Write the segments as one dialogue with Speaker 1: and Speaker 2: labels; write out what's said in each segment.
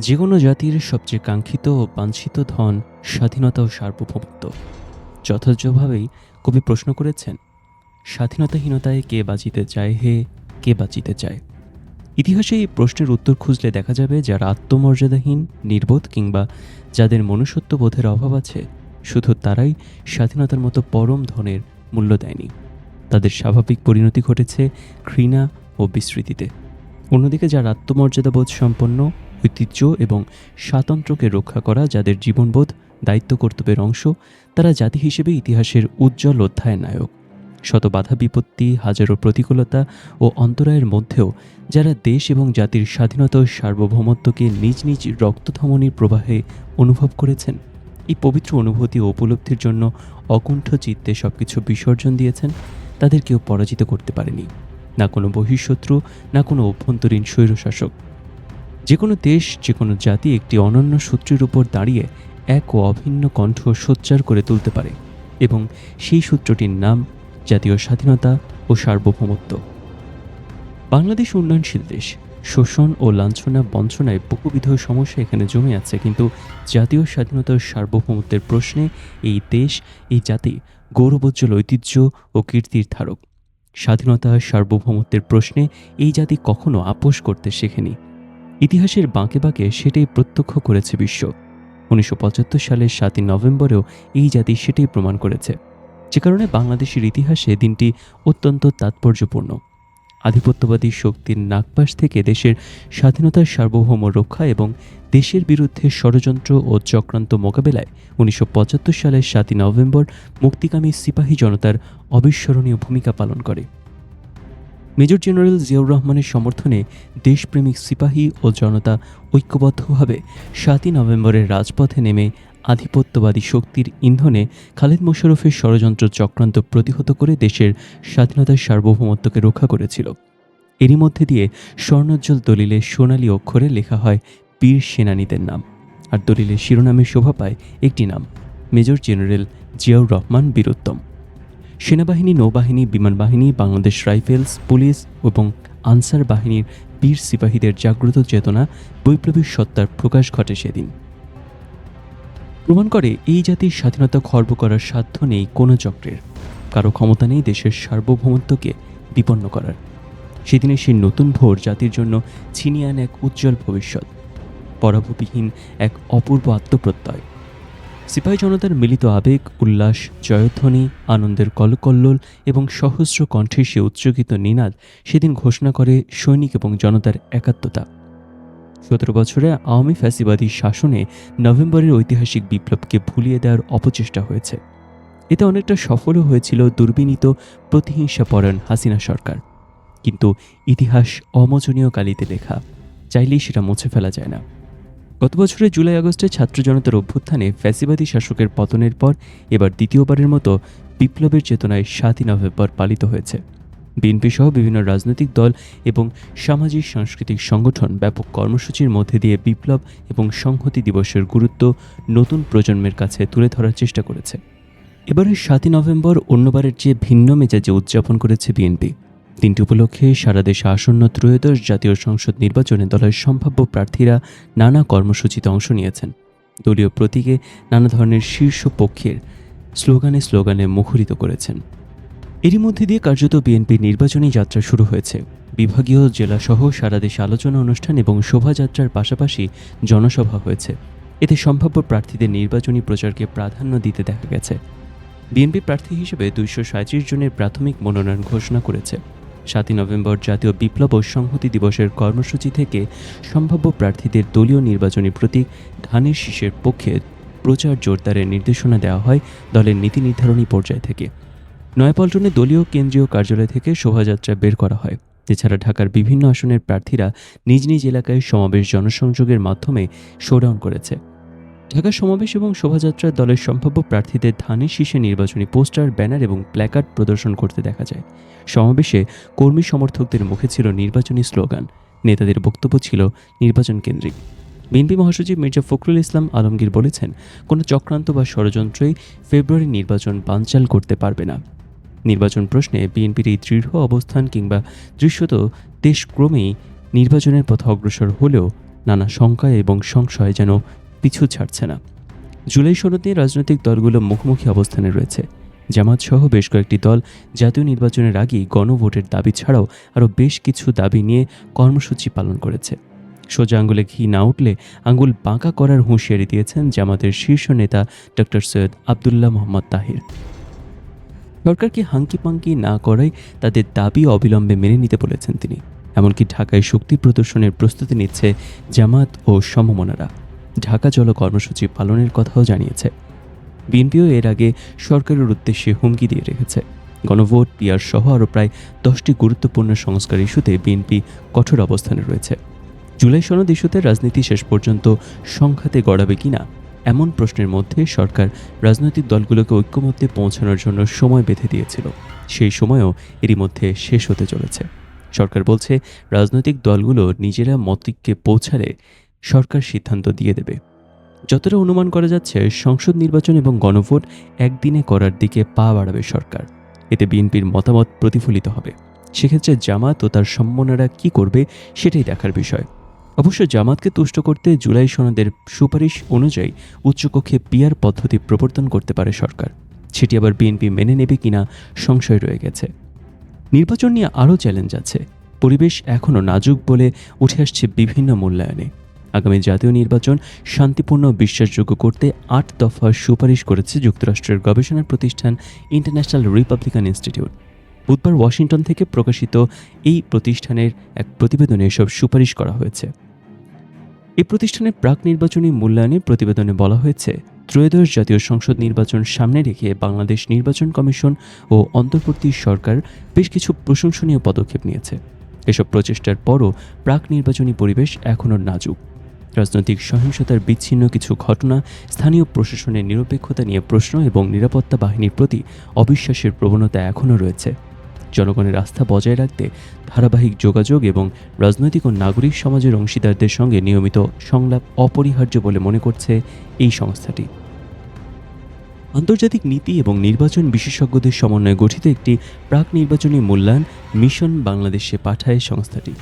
Speaker 1: যে কোনো জাতির সবচেয়ে কাঙ্ক্ষিত ও বাঞ্ছিত ধন, স্বাধীনতা ও সার্বভৌমত্ব। যথার্থভাবেই কবি প্রশ্ন করেছেন, স্বাধীনতাহীনতায় কে বাঁচিতে চায় হে, কে বাঁচিতে চায়? ইতিহাসে এই প্রশ্নের উত্তর খুঁজলে দেখা যাবে যারা আত্মমর্যাদাহীন, নির্বোধ কিংবা যাদের মনুষ্যত্ব বোধের অভাব আছে, শুধু তারাই স্বাধীনতার মতো পরম ধনের মূল্য দেয়নি। তাদের স্বাভাবিক পরিণতি ঘটেছে ঘৃণা ও বিস্মৃতিতে। অন্যদিকে যারা আত্মমর্যাদাবোধ সম্পন্ন ঐতিহ্য এবং স্বাতন্ত্র্যকে রক্ষা করা যাদের জীবনবোধ দায়িত্ব কর্তব্যের অংশ, তারা জাতি হিসেবে ইতিহাসের উজ্জ্বল অধ্যায়ের নায়ক। শত বাধা বিপত্তি, হাজারো প্রতিকূলতা ও অন্তরায়ের মধ্যেও যারা দেশ এবং জাতির স্বাধীনতা ও সার্বভৌমত্বকে নিজ নিজ রক্তধমনির প্রবাহে অনুভব করেছেন, এই পবিত্র অনুভূতি ও উপলব্ধির জন্য অকুণ্ঠ চিত্তে সবকিছু বিসর্জন দিয়েছেন তাদের কেউ পরাজিত করতে পারেনি। না কোনো বহিঃশত্রু, না কোনো অভ্যন্তরীণ স্বৈরশাসক। যে কোনো দেশ, যে কোনো জাতি একটি অনন্য সূত্রের উপর দাঁড়িয়ে এক ও অভিন্ন কণ্ঠ সোচ্চার করে তুলতে পারে এবং সেই সূত্রটির নাম জাতীয় স্বাধীনতা ও সার্বভৌমত্ব। বাংলাদেশ উন্নয়নশীল দেশ, শোষণ ও লাঞ্ছনা বঞ্চনায় বহুবিধ সমস্যা এখানে জমে আছে, কিন্তু জাতীয় স্বাধীনতা ও সার্বভৌমত্বের প্রশ্নে এই দেশ, এই জাতি গৌরবোজ্জ্বল ঐতিহ্য ও কীর্তির ধারক। স্বাধীনতা, সার্বভৌমত্বের প্রশ্নে এই জাতি কখনো আপোষ করতে শেখেনি। ইতিহাসের বাঁকে বাঁকে সেটাই প্রত্যক্ষ করেছে বিশ্ব। উনিশশো পঁচাত্তর সালের সাতই নভেম্বরেও এই জাতি সেটাই প্রমাণ করেছে। যে কারণে বাংলাদেশের ইতিহাসে দিনটি অত্যন্ত তাৎপর্যপূর্ণ। আধিপত্যবাদী শক্তির নাগপাশ থেকে দেশের স্বাধীনতার সার্বভৌম রক্ষা এবং দেশের বিরুদ্ধে ষড়যন্ত্র ও চক্রান্ত মোকাবেলায় উনিশশো পঁচাত্তর সালের সাতই নভেম্বর মুক্তিকামী সিপাহী জনতার অবিস্মরণীয় ভূমিকা পালন করে। মেজর জেনারেল জিয়াউর রহমানের সমর্থনে দেশপ্রেমিক সিপাহী ও জনতা ঐক্যবদ্ধভাবে সাতই নভেম্বরের রাজপথে নেমে আধিপত্যবাদী শক্তির ইন্ধনে খালেদ মোশারফের ষড়যন্ত্র চক্রান্ত প্রতিহত করে দেশের স্বাধীনতার সার্বভৌমত্বকে রক্ষা করেছিল। এরই মধ্যে দিয়ে স্বর্ণোজ্জ্বল দলিলে সোনালী অক্ষরে লেখা হয় বীর সেনানীদের নাম। আর দলিলের শিরোনামে শোভা পায় একটি নাম, মেজর জেনারেল জিয়াউর রহমান বীরোত্তম। সেনাবাহিনী, নৌবাহিনী বিমান বাহিনী বাংলাদেশ রাইফেলস, পুলিশ এবং আনসার বাহিনীর বীর সিপাহীদের জাগ্রত চেতনা বৈপ্লবিক সত্তার প্রকাশ ঘটে সেদিন। প্রমাণ করে এই জাতির স্বাধীনতা খর্ব করার সাধ্য নেই কোনো চক্রের। কারও ক্ষমতা নেই দেশের সার্বভৌমত্বকে বিপন্ন করার। সেদিনে সেই নতুন ভোর জাতির জন্য ছিনিয়ে আন এক উজ্জ্বল ভবিষ্যৎ। পরাভূবিহীন এক অপূর্ব আত্মপ্রত্যয়। সিপাহী জনতার মিলিত আবেগ, উল্লাস, জয়ধ্বনি, আনন্দের কলকল্লোল এবং সহস্র কণ্ঠে সে উচ্চকিত নিনাদ সেদিন ঘোষণা করে সৈনিক এবং জনতার একাত্মতা। সতেরো বছরে আওয়ামী ফ্যাসিবাদী শাসনে নভেম্বরের ঐতিহাসিক বিপ্লবকে ভুলিয়ে দেওয়ার অপচেষ্টা হয়েছে। এতে অনেকটা সফলও হয়েছিল দুর্বিনীত প্রতিহিংসাপরায়ণ হাসিনা সরকার। কিন্তু ইতিহাস অমোচনীয় কালিতে লেখা, চাইলেই সেটা মুছে ফেলা যায় না। গত বছরের জুলাই আগস্টে ছাত্র জনতার অভ্যুত্থানে ফ্যাসিবাদী শাসকের পতনের পর এবার দ্বিতীয়বারের মতো বিপ্লবের চেতনায় সাতই নভেম্বর পালিত হয়েছে। বিএনপি সহ বিভিন্ন রাজনৈতিক দল এবং সামাজিক সাংস্কৃতিক সংগঠন ব্যাপক কর্মসূচির মধ্যে দিয়ে বিপ্লব এবং সংহতি দিবসের গুরুত্ব নতুন প্রজন্মের কাছে তুলে ধরার চেষ্টা করেছে। এবারের সাতই নভেম্বর অন্যবারের চেয়ে ভিন্ন মেজাজে উদযাপন করেছে বিএনপি। দিনটি উপলক্ষে সারা দেশে আসন্ন ত্রয়োদশ জাতীয় সংসদ নির্বাচনে দলের সম্ভাব্য প্রার্থীরা নানা কর্মসূচিতে অংশ নিয়েছেন। দলীয় প্রতীকে নানা ধরনের শীর্ষ পক্ষের স্লোগানে স্লোগানে মুখরিত করেছেন। এরই মধ্যে দিয়ে কার্যত বিএনপির নির্বাচনী যাত্রা শুরু হয়েছে। বিভাগীয় জেলাসহ সারা দেশে আলোচনা অনুষ্ঠান এবং শোভাযাত্রার পাশাপাশি জনসভা হয়েছে। এতে সম্ভাব্য প্রার্থীদের নির্বাচনী প্রচারকে প্রাধান্য দিতে দেখা গেছে। বিএনপি প্রার্থী হিসেবে দুইশো জনের প্রাথমিক মনোনয়ন ঘোষণা করেছে। সাতই নভেম্বর জাতীয় বিপ্লব ও সংহতি দিবসের কর্মসূচি থেকে সম্ভাব্য প্রার্থীদের দলীয় নির্বাচনী প্রতীক ধানের শীষের পক্ষে প্রচার জোরদারের নির্দেশনা দেওয়া হয় দলের নীতি নির্ধারণী পর্যায় থেকে। নয়াপল্টনে দলীয় কেন্দ্রীয় কার্যালয় থেকে শোভাযাত্রা বের করা হয়। এছাড়া ঢাকার বিভিন্ন আসনের প্রার্থীরা নিজ নিজ এলাকায় সমাবেশ জনসংযোগের মাধ্যমে শোডাউন করেছে। ঢাকা সমাবেশ এবং শোভাযাত্রার দলের সম্ভাব্য প্রার্থীদের ধানের শীর্ষে নির্বাচনী পোস্টার, ব্যানার এবং প্ল্যাকার্ড প্রদর্শন করতে দেখা যায়। সমাবেশে কর্মী সমর্থকদের মুখে ছিল নির্বাচনী স্লোগান। নেতাদের বক্তব্য ছিল নির্বাচন কেন্দ্রিক। বিএনপি মহাসচিব মির্জা ফখরুল ইসলাম আলমগীর বলেছেন, কোনো চক্রান্ত বা ষড়যন্ত্রই ফেব্রুয়ারি নির্বাচন বানচাল করতে পারবে না। নির্বাচন প্রশ্নে বিএনপির এই দৃঢ় অবস্থান কিংবা দৃশ্যত দেশক্রমেই নির্বাচনের পথে অগ্রসর হলেও নানা শঙ্কা এবং সংশয় যেন পিছু ছাড়ছে না। জুলাই নিয়ে রাজনৈতিক দলগুলো মুখোমুখি অবস্থানে রয়েছে। জামাত সহ বেশ কয়েকটি দল জাতীয় নির্বাচনের আগেই গণভোটের দাবি ছাড়াও আরও বেশ কিছু দাবি নিয়ে কর্মসূচি পালন করেছে। সোজা আঙ্গুলে ঘি না উঠলে আঙ্গুল বাঁকা করার হুঁশিয়ারি দিয়েছেন জামাতের শীর্ষ নেতা ডক্টর সৈয়দ আবদুল্লাহ মোহাম্মদ তাহির। সরকারকে হাঙ্কি না করাই তাদের দাবি অবিলম্বে মেনে নিতে বলেছেন তিনি। এমনকি ঢাকায় শক্তি প্রদর্শনের প্রস্তুতি নিচ্ছে জামাত ও সমমনারা। ঢাকা চল কর্মসূচি পালনের কথাও জানিয়েছে। বিএনপিও এর আগে সরকারের উদ্দেশ্যে হুমকি দিয়ে রেখেছে। গণভোট, পিয়ার সহ আরও প্রায় দশটি গুরুত্বপূর্ণ সংস্কার ইস্যুতে বিএনপি কঠোর অবস্থানে রয়েছে। জুলাই সনদ ইস্যুতে রাজনীতি শেষ পর্যন্ত সংঘাতে গড়াবে কিনা এমন প্রশ্নের মধ্যে সরকার রাজনৈতিক দলগুলোকে ঐক্যমত্যে পৌঁছানোর জন্য সময় বেঁধে দিয়েছিল। সেই সময়ও এরই মধ্যে শেষ হতে চলেছে। সরকার বলছে, রাজনৈতিক দলগুলো নিজেরা মতিককে পৌঁছালে সরকার সিদ্ধান্ত দিয়ে দেবে। যতটা অনুমান করা যাচ্ছে, সংসদ নির্বাচন এবং গণভোট একদিনে করার দিকে পা বাড়াবে সরকার। এতে বিএনপির মতামত প্রতিফলিত হবে। সেক্ষেত্রে জামাত ও তার সম্মানরা কি করবে, সেটাই দেখার বিষয়। অবশ্য জামাতকে তুষ্ট করতে জুলাই সনদের সুপারিশ অনুযায়ী উচ্চকক্ষে পিয়ার পদ্ধতি প্রবর্তন করতে পারে সরকার। সেটি আবার বিএনপি মেনে নেবে কিনা সংশয় রয়ে গেছে। নির্বাচন নিয়ে আরও চ্যালেঞ্জ আছে। পরিবেশ এখনও নাজুক বলে উঠে আসছে বিভিন্ন মূল্যায়নে। আগামী জাতীয় নির্বাচন শান্তিপূর্ণ বিশ্বাসযোগ্য করতে আট দফা সুপারিশ করেছে যুক্তরাষ্ট্রের গবেষণা প্রতিষ্ঠান ইন্টারন্যাশনাল রিপাবলিকান ইনস্টিটিউট। বুধবার ওয়াশিংটন থেকে প্রকাশিত এই প্রতিষ্ঠানের এক প্রতিবেদনে এসব সুপারিশ করা হয়েছে। এই প্রতিষ্ঠানের প্রাক নির্বাচনী মূল্যায়নে প্রতিবেদনে বলা হয়েছে, ত্রয়োদশ জাতীয় সংসদ নির্বাচন সামনে রেখে বাংলাদেশ নির্বাচন কমিশন ও অন্তর্বর্তী সরকার বেশ কিছু প্রশংসনীয় পদক্ষেপ নিয়েছে। এসব প্রচেষ্টার পরও প্রাক নির্বাচনী পরিবেশ এখনও নাজুক। রাজনৈতিক সহিংসতার বিচ্ছিন্ন কিছু ঘটনা স্থানীয় প্রশাসনের নিরপেক্ষতা নিয়ে প্রশ্ন এবং নিরাপত্তা বাহিনীর প্রতি অবিশ্বাসের প্রবণতা এখনও রয়েছে। জনগণের আস্থা বজায় রাখতে ধারাবাহিক যোগাযোগ এবং রাজনৈতিক ও নাগরিক সমাজের অংশীদারদের সঙ্গে নিয়মিত সংলাপ অপরিহার্য বলে মনে করছে এই সংস্থাটি। আন্তর্জাতিক নীতি এবং নির্বাচন বিশেষজ্ঞদের সমন্বয়ে গঠিত একটি প্রাক নির্বাচনী মূল্যায়ন মিশন বাংলাদেশে পাঠায় সংস্থাটি।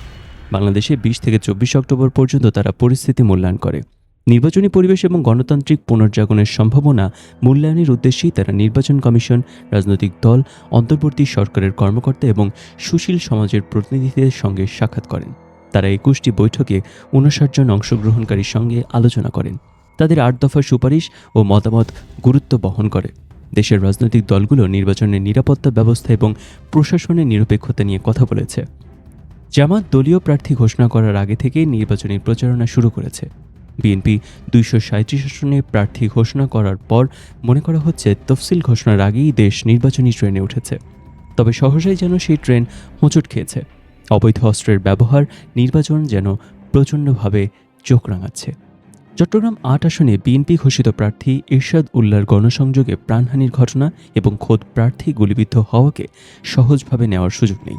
Speaker 1: বাংলাদেশে বিশ থেকে চব্বিশ অক্টোবর পর্যন্ত তারা পরিস্থিতি মূল্যায়ন করে। নির্বাচনী পরিবেশ এবং গণতান্ত্রিক পুনর্জাগরণের সম্ভাবনা মূল্যায়নের উদ্দেশ্যেই তারা নির্বাচন কমিশন, রাজনৈতিক দল, অন্তর্বর্তী সরকারের কর্মকর্তা এবং সুশীল সমাজের প্রতিনিধিদের সঙ্গে সাক্ষাৎ করেন। তারা একুশটি বৈঠকে উনষাট জন অংশগ্রহণকারীর সঙ্গে আলোচনা করেন। তাদের আট দফা সুপারিশ ও মতামত গুরুত্ব বহন করে। দেশের রাজনৈতিক দলগুলো নির্বাচনের নিরাপত্তা ব্যবস্থা এবং প্রশাসনের নিরপেক্ষতা নিয়ে কথা বলেছে। জামাত দলীয় প্রার্থী ঘোষণা করার আগে থেকেই নির্বাচনী প্রচারণা শুরু করেছে। বিএনপি দুইশো সাঁত্রিশ আসনে প্রার্থী ঘোষণা করার পর মনে করা হচ্ছে তফসিল ঘোষণার আগেই দেশ নির্বাচনী ট্রেনে উঠেছে। তবে সহসাই যেন সেই ট্রেন হোঁচট খেয়েছে। অবৈধ অস্ত্রের ব্যবহার, নির্বাচন যেন প্রচণ্ডভাবে চোখ রাঙাচ্ছে। চট্টগ্রাম আট আসনে বিএনপি ঘোষিত প্রার্থী ইরশাদ উল্লার গণসংযোগে প্রাণহানির ঘটনা এবং খোদ প্রার্থী গুলিবিদ্ধ হওয়াকে সহজভাবে নেওয়ার সুযোগ নেই।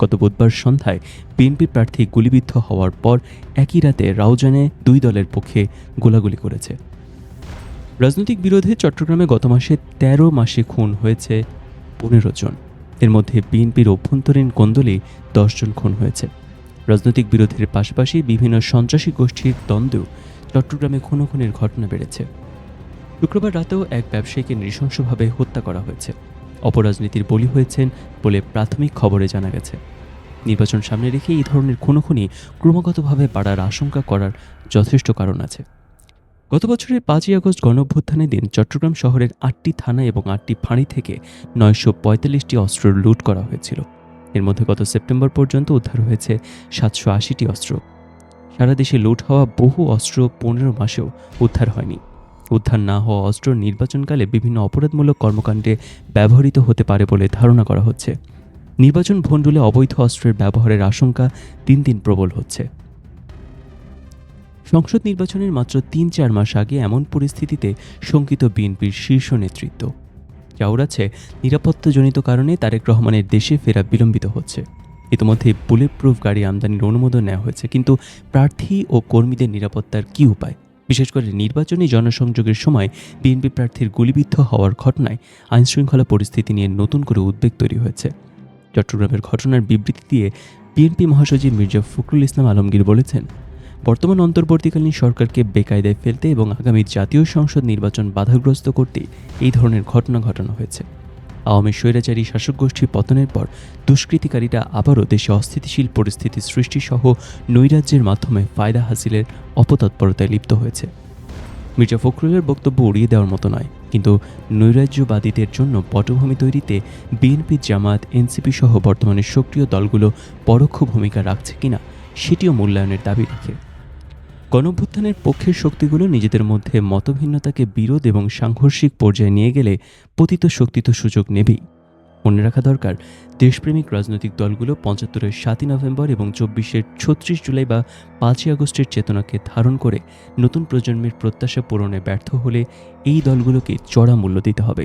Speaker 1: গত বুধবার সন্ধ্যায় বিএনপি প্রার্থী গুলিবিদ্ধ হওয়ার পর একই রাতে রাউজানে দুই দলের পক্ষে গোলাগুলি করেছে। রাজনৈতিক বিরোধে চট্টগ্রামে গত মাসে ১৩ মাসে খুন হয়েছে পনেরো জন। এর মধ্যে বিএনপির অভ্যন্তরীণ কোন্দলেই দশজন খুন হয়েছে। রাজনৈতিক বিরোধের পাশাপাশি বিভিন্ন সন্ত্রাসী গোষ্ঠীর দ্বন্দ্বেও চট্টগ্রামে খুনো খুনের ঘটনা বেড়েছে। শুক্রবার রাতেও এক ব্যবসায়ীকে নৃশংসভাবে হত্যা করা হয়েছে। অপরাজনীতির বলি হয়েছেন বলে প্রাথমিক খবরে জানা গেছে। নির্বাচন সামনে রেখে এই ধরনের খুনোখুনি ক্রমাগতভাবে বাড়ার আশঙ্কা করার যথেষ্ট কারণ আছে। গত বছরের পাঁচই আগস্ট গণঅভ্যুত্থানের দিন চট্টগ্রাম শহরের আটটি থানা এবং আটটি ফাঁড়ি থেকে নয়শো পঁয়তাল্লিশটি অস্ত্র লুট করা হয়েছিল। এর মধ্যে গত সেপ্টেম্বর পর্যন্ত উদ্ধার হয়েছে সাতশো আশিটি অস্ত্র। সারা দেশে লুট হওয়া বহু অস্ত্র পনেরো মাসেও উদ্ধার হয়নি। উদ্ধার না হওয়া অস্ত্র নির্বাচনকালে বিভিন্ন অপরাধমূলক কর্মকাণ্ডে ব্যবহৃত হতে পারে বলে ধারণা করা হচ্ছে। নির্বাচন ভণ্ডুলে অবৈধ অস্ত্রের ব্যবহারের আশঙ্কা দিন দিন প্রবল হচ্ছে। সংসদ নির্বাচনের মাত্র তিন চার মাস আগে এমন পরিস্থিতিতে শঙ্কিত বিএনপির শীর্ষ নেতৃত্ব। চাউরাছে নিরাপত্তাজনিত কারণে তারেক রহমানের দেশে ফেরা বিলম্বিত হচ্ছে। ইতিমধ্যে বুলেট প্রুফ গাড়ি আমদানির অনুমোদন নেওয়া হয়েছে, কিন্তু প্রার্থী ও কর্মীদের নিরাপত্তার কী উপায়? বিশেষ করে নির্বাচনী জনসংযোগের সময় বিএনপি প্রার্থীর গুলিবিদ্ধ হওয়ার ঘটনায় আইনশৃঙ্খলা পরিস্থিতি নিয়ে নতুন করে উদ্বেগ তৈরি হয়েছে। চট্টগ্রামের ঘটনার বিবৃতি দিয়ে বিএনপি মহাসচিব মির্জা ফখরুল ইসলাম আলমগীর বলেছেন, বর্তমান অন্তর্বর্তীকালীন সরকারকে বেকায়দায় ফেলতে এবং আগামী জাতীয় সংসদ নির্বাচন বাধাগ্রস্ত করতে এই ধরনের ঘটনা ঘটানো হয়েছে। আওয়ামী স্বৈরাচারী শাসক গোষ্ঠীর পতনের পর দুষ্কৃতিকারীরা আবারও দেশে অস্থিতিশীল পরিস্থিতি সৃষ্টিসহ নৈরাজ্যের মাধ্যমে ফায়দা হাসিলের অপতৎপরতায় লিপ্ত হয়েছে। মির্জা ফখরুলের বক্তব্য উড়িয়ে দেওয়ার মতো নয়, কিন্তু নৈরাজ্যবাদীদের জন্য পটভূমি তৈরিতে বিএনপি জামাত এনসিপি সহ বর্তমানে সক্রিয় দলগুলো পরোক্ষ ভূমিকা রাখছে কিনা, সেটিও মূল্যায়নের দাবি রাখে। গণভ্যুত্থানের পক্ষের শক্তিগুলো নিজেদের মধ্যে মতভিন্নতাকে বিরোধ এবং সাংঘর্ষিক পর্যায়ে নিয়ে গেলে পতিত শক্তি তো সুযোগ নেবেই। মনে রাখা দরকার, দেশপ্রেমিক রাজনৈতিক দলগুলো পঁচাত্তরের সাতই নভেম্বর এবং চব্বিশের ছত্রিশ জুলাই বা পাঁচই আগস্টের চেতনাকে ধারণ করে নতুন প্রজন্মের প্রত্যাশা পূরণে ব্যর্থ হলে এই দলগুলোকে চড়া মূল্য দিতে হবে।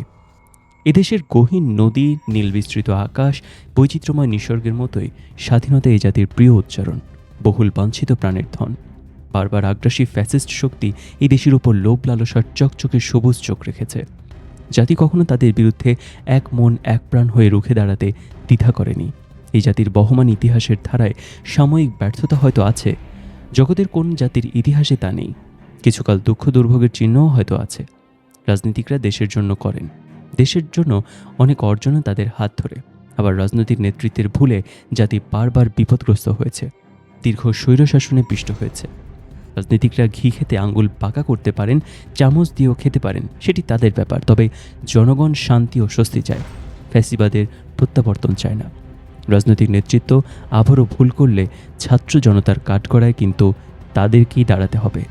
Speaker 1: এদেশের গহীন নদী নীল বিস্তৃত আকাশ, বৈচিত্র্যময় নিসর্গের মতোই স্বাধীনতা এই জাতির প্রিয় উচ্চারণ, বহুল বাঞ্ছিত প্রাণের ধন। বারবার আগ্রাসী ফ্যাসিস্ট শক্তি এই দেশের উপর লোভ, লালসার চকচকে সবুজ চোখ রেখেছে। জাতি কখনো তাদের বিরুদ্ধে এক মন, এক প্রাণ হয়ে রুখে দাঁড়াতে দ্বিধা করেনি। এই জাতির বহমান ইতিহাসের ধারায় সাময়িক ব্যর্থতা হয়তো আছে, জগতের কোন জাতির ইতিহাসে তা নেই। কিছুকাল দুঃখ দুর্ভোগের চিহ্নও হয়তো আছে। রাজনীতিকরা দেশের জন্য করেন। দেশের জন্য অনেক অর্জনও তাদের হাত ধরে। আবার রাজনৈতিক নেতৃত্বের ভুলে জাতি বারবার বিপদগ্রস্ত হয়েছে। দীর্ঘ স্বৈরশাসনে পিষ্ট হয়েছে। রাজনীতিকরা ঘি খেতে আঙ্গুল পাকা করতে পারেন, চামচ দিয়েও খেতে পারেন, সেটি তাদের ব্যাপার। তবে জনগণ শান্তি ও স্বস্তি চায়। ফ্যাসিবাদের প্রত্যাবর্তন চায় না। রাজনৈতিক নেতৃত্ব আবারও ভুল করলে ছাত্র জনতার কাঠগড়ায় কিন্তু তাদেরকেই দাঁড়াতে হবে।